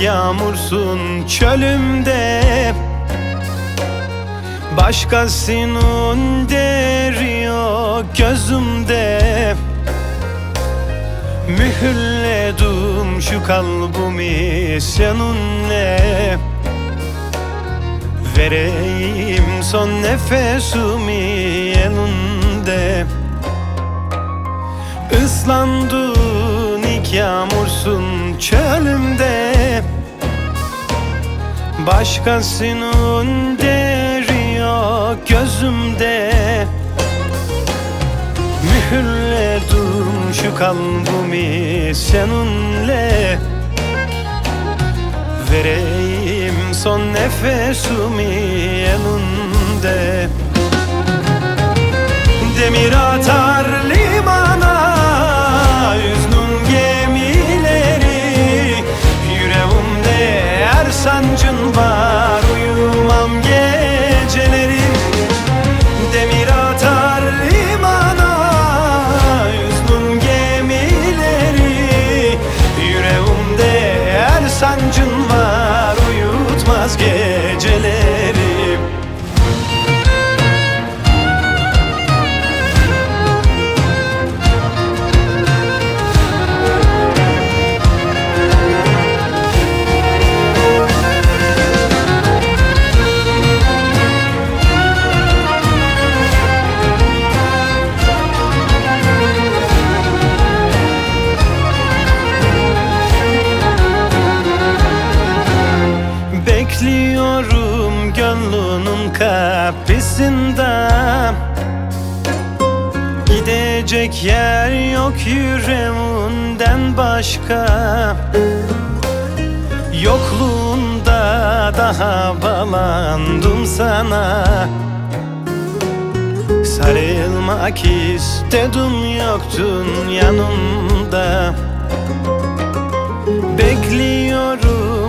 yağmursun çölümde. Başkasının deri yok gözümde. Mühürledim şu kalbimi seninle. Vereyim son nefesimi elinde. Islandın ilk yağmursun çölümde Başkasının deri yok gözümde. Mühürledim şu kalbimi seninle. Vereyim son nefesimi elinde sancın var kapısında Gidecek yer yok yüreğinden başka. Yokluğunda daha bağlandım sana. Sarılmak istedim yoktun yanımda. Bekliyorum